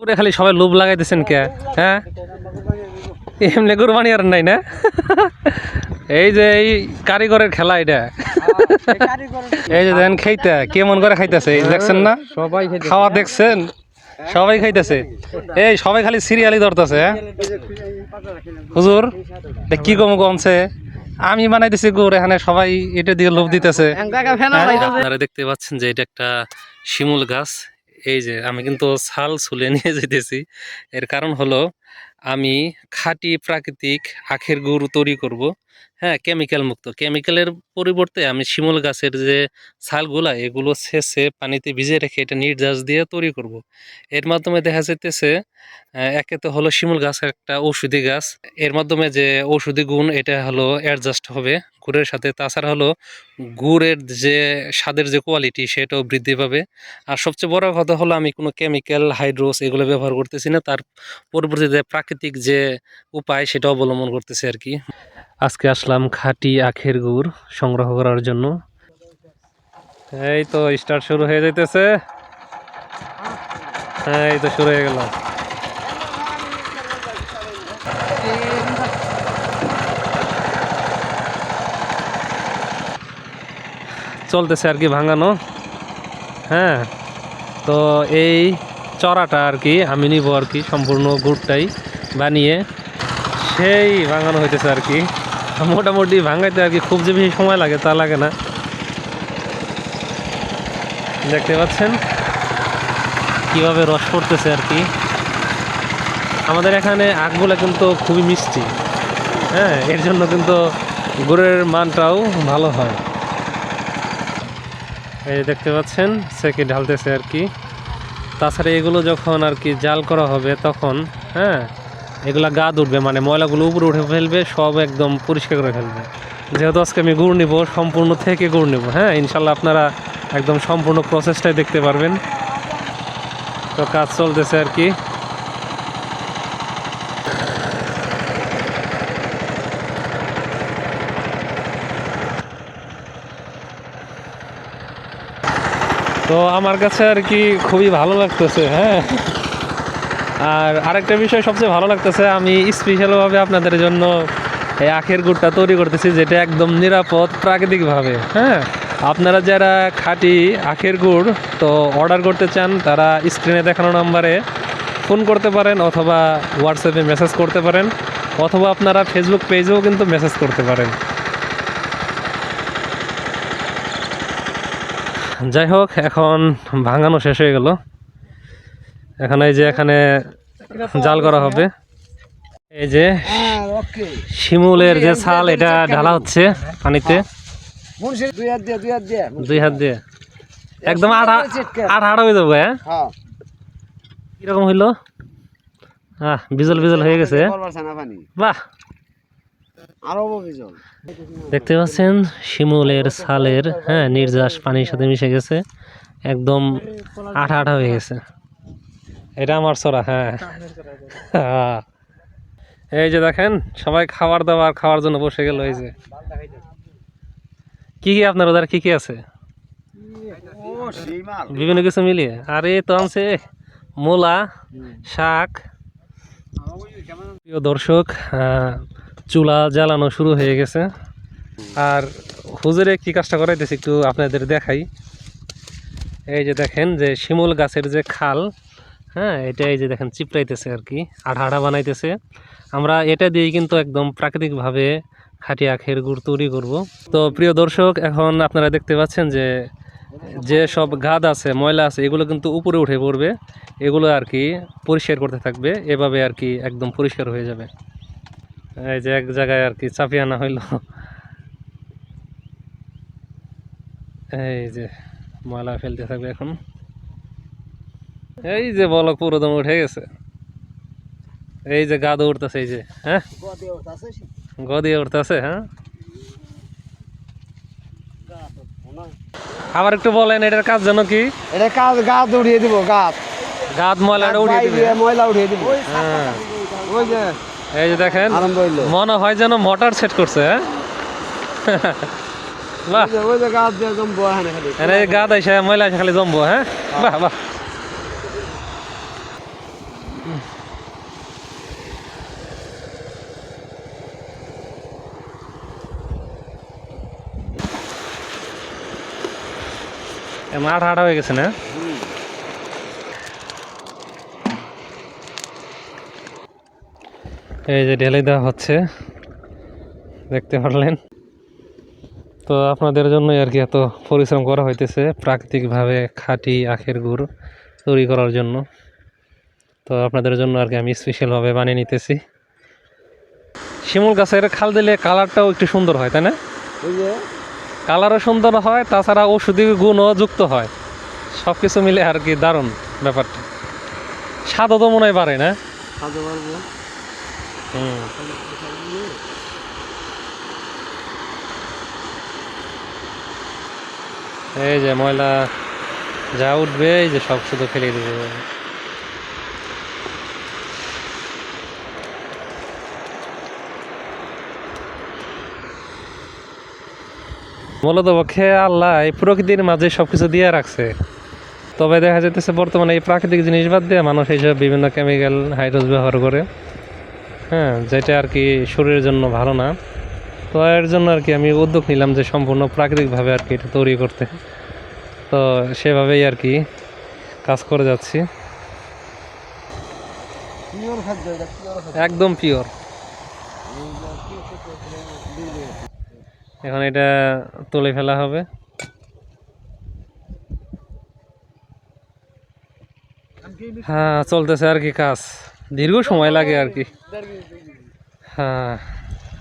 পুরে খালি সবাই লোভ লাগাইতেছেন কে? হ্যাঁ? এমনি কুরবানি আর নাই না? এই যে এই কারিগরের খেলা এটা। এই যে দেন খাইতে কেমন করে খাইতেছে? এই দেখছেন না? সবাই খাওয়া দেখছেন? সবাই খাইতেছে। এই সবাই খালি সিরিয়ালি ধরতেছে হ্যাঁ? হুজুর এটা কি কম কমছে? আমি বানাইতেছি গুড় এখানে সবাই এটা দিয়ে লোভ দিতেছে। আপনারা দেখতে পাচ্ছেন যে এটা একটা শিমুল গাছ। এই যে আমি কিন্তু ছাল ছুলে নিয়ে যেতেছি এর কারণ হলো, আমি খাঁটি প্রাকৃতিক আখের গুড় তৈরি করব। হ্যাঁ কেমিক্যাল মুক্ত। কেমিক্যালের পরিবর্তে আমি শিমুল গাছের যে ছালগুলা এগুলো ছেঁচে পানিতে ভিজে রেখে এটা নির্যাস দিয়ে তৈরি করব। এর মাধ্যমে দেখা যাইতেছে আহ, একে তো হলো শিমুল গাছ একটা ঔষধি গাছ। এর মাধ্যমে যে ঔষধি গুণ এটা হলো অ্যাডজাস্ট হবে। গুড়ের সাথে তাছাড়া হলো গুড়ের যে স্বাদের যে কোয়ালিটি সেটাও বৃদ্ধি পাবে। আর সবচেয়ে বড় কথা হলো আমি কোনো কেমিক্যাল হাইড্রোস এগুলো ব্যবহার করতেছি না। তার পরবর্তীতে প্রাকৃতিক যে উপায় সেটা অবলম্বন করতেছি আর কি আজকে আসলাম খাঁটি আখের গুড় সংগ্রহ করার জন্য। এই তো স্টার্ট শুরু হয়ে যাইতেছে। হ্যাঁ এই তো শুরু হয়ে গেল। চলতেছে আর কি ভাঙানো। হ্যাঁ তো এই চড়াটা আর কি আমি নিব আর কি, সম্পূর্ণ গুড়টাই বানিয়ে সেই ভাঙানো হইতেছে আর কি। মোটামুটি ভাঙাইতে আর কি খুব যে বেশি সময় লাগে তা লাগে না। দেখতে পাচ্ছেন? কীভাবে রস পড়তেছে আর কি। আমাদের এখানে আখগুলো কিন্তু খুবই মিষ্টি। হ্যাঁ এর জন্য কিন্তু গুড়ের মানটাও ভালো হয়। এই দেখতে পাচ্ছেন, সেকে ঢালতেছে আর কি। তাছাড়া এগুলো যখন আর কি জাল করা হবে তখন হ্যাঁ এগুলা গাদ উঠবে মানে ময়লাগুলো উপরে উঠে ফেলবে, সব একদম পরিষ্কার করে ফেলবে। যেহেতু আজকে আমি গুড় নিব, সম্পূর্ণ থেকে গুড় নেব হ্যাঁ? ইনশাল্লাহ আপনারা একদম সম্পূর্ণ প্রসেসটাই দেখতে পারবেন। তো কাজ চলতেছে আর কি। তো আমার কাছে আর কি খুবই ভালো লাগতেছে হ্যাঁ? আর আরেকটা বিষয় সবচেয়ে ভালো লাগতেছে, আমি স্পেশালভাবে আপনাদের জন্য এই আখের গুড়টা তৈরি করতেছি, যেটা একদম নিরাপদ প্রাকৃতিকভাবে হ্যাঁ? আপনারা যারা খাঁটি আখের গুড় তো অর্ডার করতে চান, তারা স্ক্রিনে দেখানো নাম্বারে ফোন করতে পারেন অথবা হোয়াটসঅ্যাপে মেসেজ করতে পারেন, অথবা আপনারা ফেসবুক পেজেও কিন্তু মেসেজ করতে পারেন। যাই হোক, এখন ভাঙানো শেষ হয়ে গেল। এখন এই যে এখানে জাল করা হবে। এই যে শিমুলের যে ছাল এটা ঢালা হচ্ছে পানিতে। দুই হাত দিয়ে। একদম আঠা আঠা হয়ে যাব হ্যাঁ? হ্যাঁ। কীরকম হইল? হ্যাঁ বিজল বিজল হয়ে গেছে। বাহ! দেখতে পাচ্ছেন শিমুলের ছালের হ্যাঁ নির্যাস পানির সাথে মিশে গেছে। একদম আঠা আঠা হয়ে গেছে। এটা আমার সরা হ্যাঁ। হ্যাঁ। এই যে দেখেন সবাই খাবার দাবার খাওয়ার জন্য বসে গেল এই যে। কি কি আপনার ওদের কি কি আছে? বিভিন্ন কিছু মিলিয়ে। আর এই তো আনছে মূলা শাক। প্রিয় দর্শক চুলা জ্বালানো শুরু হয়ে গেছে। আর হুজুরে কি কাজটা করাইতেছে একটু আপনাদের দেখাই। এই যে দেখেন যে শিমুল গাছের যে খাল হ্যাঁ এটা এই যে দেখেন, চিপড়াইতেছে আর কি আঠা আঠা বানাইতেছে। আমরা এটা দিয়েই কিন্তু একদম প্রাকৃতিকভাবে খাঁটি আখের গুড় তৈরি করব। তো প্রিয় দর্শক, এখন আপনারা দেখতে পাচ্ছেন যে যে সব গাদ আছে, ময়লা আছে, এগুলো কিন্তু উপরে উঠে পড়বে। এগুলো আর কি পরিষ্কার করতে থাকবে, এভাবে আর কি একদম পরিষ্কার হয়ে যাবে। এই যে এক জায়গায় আর কি চাপিয়ে আনা হইল। এই যে ময়লা ফেলতে থাকবে এখন। এই যে বলক পুরো দম উঠে গেছে। এই যে গাদ উঠতেছে এই যে হ্যাঁ? গদিয়ে উঠতেছে হ্যাঁ? আবার একটু বলেন এটার কাজ যেন কি? এটা কাজ গাছ উঠিয়ে দিব গাছ গাদ ময়লাটা উঠিয়ে দিবে ময়লা উঠিয়ে দিব। হ্যাঁ। ওই যে এই যে দেখেন। মনে হয় যেন মোটর সেট করছে হ্যাঁ? বাহ। ওই যে- গাছ দিয়ে জমবো এনে গাদ আইসা ময়লা আইসা খালি জমবো হ্যাঁ। বাহ বাহ। মাঠ হাঁটা হয়ে গেছে না? এই যে ঢেলে দেওয়া হচ্ছে, দেখতে পারলেন? তো আপনাদের জন্যই আর কি এত পরিশ্রম করা হইতেছে, প্রাকৃতিকভাবে খাঁটি আখের গুড় তৈরি করার জন্য। তো আপনাদের জন্য আর কি আমি স্পেশালভাবে বানিয়ে নিতেছি। শিমুল গাছের খাল দিলে কালারটাও একটু সুন্দর হয়, তাই না? কালারও সুন্দর হয় তাছাড়া ঔষধি গুণও যুক্ত হয়। সব কিছু মিলে আর কি দারুণ ব্যাপারটা। স্বাদও তো মনে হয় বাড়ে না? হুম। এই যে ময়লা যা উঠবে এই যে সব শুধু ফেলে দেবে। মূলত পক্ষে আল্লাহ এই প্রকৃতির মাঝে সবকিছু দিয়ে রাখছে। তবে দেখা যাইতেছে বর্তমানে এই প্রাকৃতিক জিনিস বাদ দিয়ে মানুষ এইসব বিভিন্ন কেমিক্যাল হাইড্রোজ ব্যবহার করে। হ্যাঁ যেটা আর কি শরীরের জন্য ভালো না। তো এর জন্য আর কি আমি উদ্যোগ নিলাম যে সম্পূর্ণ প্রাকৃতিকভাবে আর কি এটা তৈরি করতে। তো সেভাবেই আর কি কাজ করে যাচ্ছি। একদম পিওর এখন এটা তুলে ফেলা হবে। হ্যাঁ চলতেছে আর কি কাজ। দীর্ঘ সময় লাগে আর কি। হ্যাঁ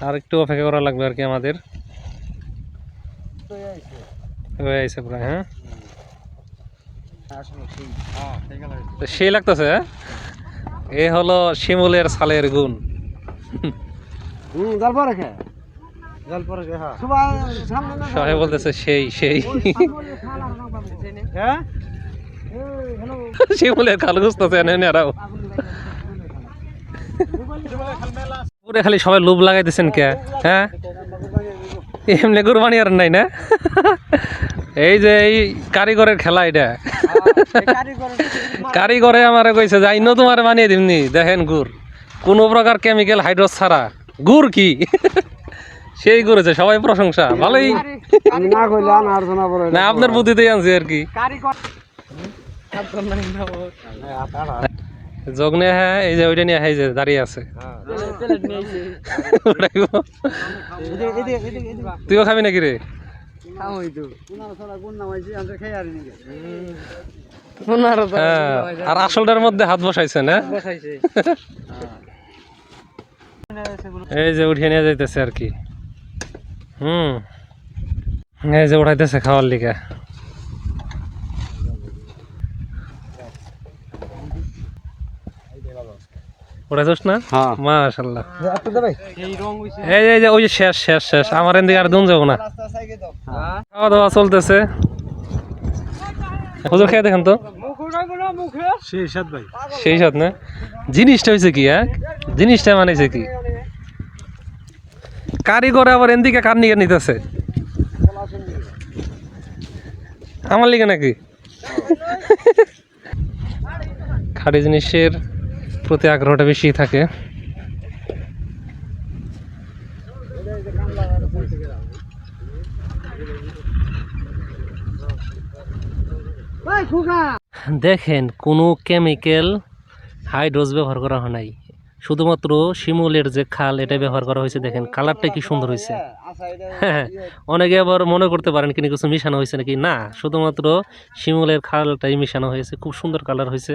আর একটু অপেক্ষা করা লাগবে আর কি আমাদের। প্রায় হ্যাঁ? সেই লাগতেছে হ্যাঁ? এ হলো শিমুলের ছালের গুণ। হুম সবাই বলতেছে সেই সেই। হ্যাঁ? শিমুলের খাল গুছতেছে এরাও। পুরে খালি সবাই লোভ লাগাইতেছেন কে? হ্যাঁ? এমনি কুরবানি আর নাই না? এই যে এই কারিগরের খেলা এটা। কারিগরে আমার কইছে যাই ন তোমার বানিয়ে দিমনি। দেখেন গুড়। কোনো প্রকার কেমিক্যাল হাইড্রোস ছাড়া। গুড় কি? সেই করেছে সবাই প্রশংসা ভালোই। না কইলে আনার শোনা পরে না আপনার বুদ্ধিতেই আনছি আর কি। জগনে হ্যাঁ এই যে ওইটা নিয়ে হ্যাঁ যে দাঁড়িয়ে আছে। তুইও খাবি নাকি রে? হ্যাঁ আর আসলটার মধ্যে হাত বসাইছে। না এই যে উঠিয়ে নিয়ে যাইতেছে আর কি। হুম। এই যে উঠাইতেছে খাওয়ার লিগে। উঠাইছিস না? হ্যাঁ। মাশাল্লাহ এই রং হইছে। এই যে- ওই যে শেষ শেষ শেষ। আমার এদিকে আর দুন যাব না। খাওয়া দাওয়া চলতেছে। হুজুর খেয়ে দেখেন তো। সেই সাত ভাই। সেই সাথ না? জিনিসটা হয়েছে কি হ্যাঁ? জিনিসটা মানেছে কি? কারিগরে আবার এদিকে কার নিকে নিতেছে? আমার লিগে নাকি? খাঁটি জিনিসের প্রতি আগ্রহটা বেশি থাকে। দেখেন কোনো কেমিক্যাল হাইড্রোজ ব্যবহার করা হয় নাই। শুধুমাত্র শিমুলের যে খাল এটা ব্যবহার করা হয়েছে, দেখেন, কালারটা কি সুন্দর হয়েছে। হ্যাঁ অনেকে আবার মনে করতে পারেন কিনা কিছু মিশানো হয়েছে নাকি? না, শুধুমাত্র শিমুলের খালটাই মিশানো হয়েছে, খুব সুন্দর কালার হয়েছে।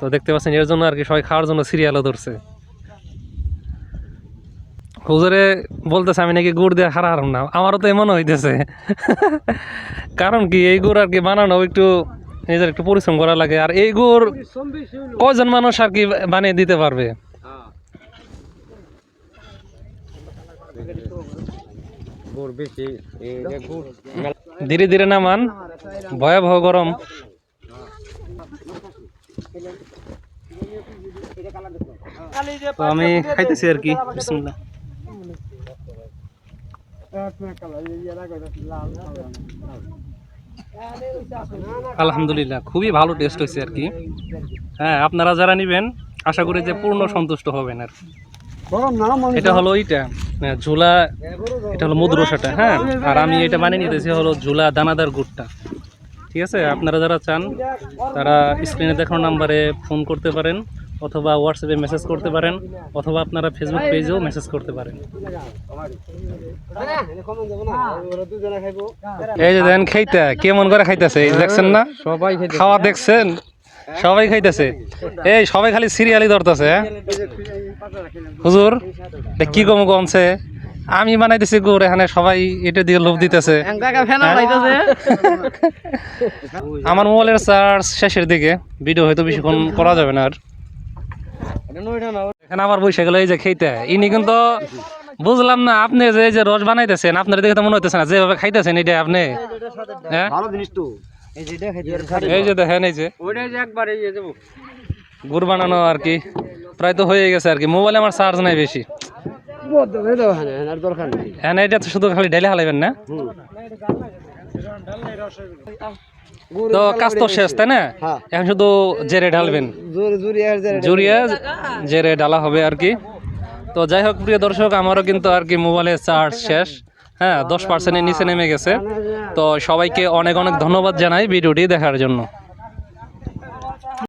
তো দেখতে পাচ্ছেন, এর জন্য আর কি সবাই খাওয়ার জন্য সিরিয়ালও ধরছে। হুজুরে বলতেছে, আমি নাকি গুড় দিয়ে হারা হারাম না। আমারও তো এমন হইতেছে। কারণ কি, এই গুড় আর কি বানানো একটু নিজের একটু পরিশ্রম করা লাগে আর এই গুড় কয়জন মানুষ আর কি বানিয়ে দিতে পারবে গুড় বেশি এই যে গুড় ধীরে ধীরে নামান ভয়াবহ গরম তো আমি খাইতেছি আর কি বিসমিল্লাহ লাল আলহামদুলিল্লাহ খুবই ভালো টেস্ট হয়েছে আর কি। হ্যাঁ আপনারা যারা নেবেন আশা করি যে পূর্ণ সন্তুষ্ট হবেন আর এটা হলো এইটা হ্যাঁ, ঝুলা এটা হলো মধুরসাটা হ্যাঁ আর আমি এটা বানিয়ে নিতেছি হলো ঝুলা দানাদার গুড়টা। ঠিক আছে? আপনারা যারা চান তারা স্ক্রিনে দেখানো নাম্বারে ফোন করতে পারেন। অথবা হোয়াটসঅ্যাপে মেসেজ করতে পারেন অথবা আপনারা ফেসবুক পেজেও মেসেজ করতে পারেন। এই যে দেন খাইতে কেমন করে খাইতেছে? এই দেখছেন না? সবাই খাওয়া দেখছেন? সবাই খাইতেছে। এই সবাই খালি সিরিয়ালি ধরতেছে হ্যাঁ? হুজুর কি কম কমছে? আমি বানাইতেছি গুড় এখানে সবাই এটা দিয়ে লোভ দিতেছে। আমার মোবাইলের চার্জ শেষের দিকে ভিডিও হয়তো বেশিক্ষণ করা যাবে না আর। এখানে আবার বসে এই যে খেতে ইনি কিন্তু বুঝলাম না আপনি যে যে রস বানাইতেছেন আপনার দেখে তো মনে হইতেছে না যেভাবে খাইতেছেন এটা আপনি? হ্যাঁ? ভালো জিনিস তো। এই যেটা খাইতে এই যে দেখেন এই যে। ওইটা যে একবার এই যাব গুড় বানানো আর কি প্রায় তো হয়ে গেছে আর কি। মোবাইলে আমার চার্জ নাই বেশি। আর হ্যাঁ এটা তো শুধু খালি ঢেলে না। তো কাজ তো শেষ, তাই না। এখন শুধু জেরে ঢালবেন। জোরে জোরে ডালা হবে আর কি। তো যাই হোক, প্রিয় দর্শক, আমারও কিন্তু আর কি মোবাইলের চার্জ শেষ। হ্যাঁ দশ পার্সেন্টের নিচে নেমে গেছে। তো সবাইকে অনেক অনেক ধন্যবাদ জানাই ভিডিওটি দেখার জন্য।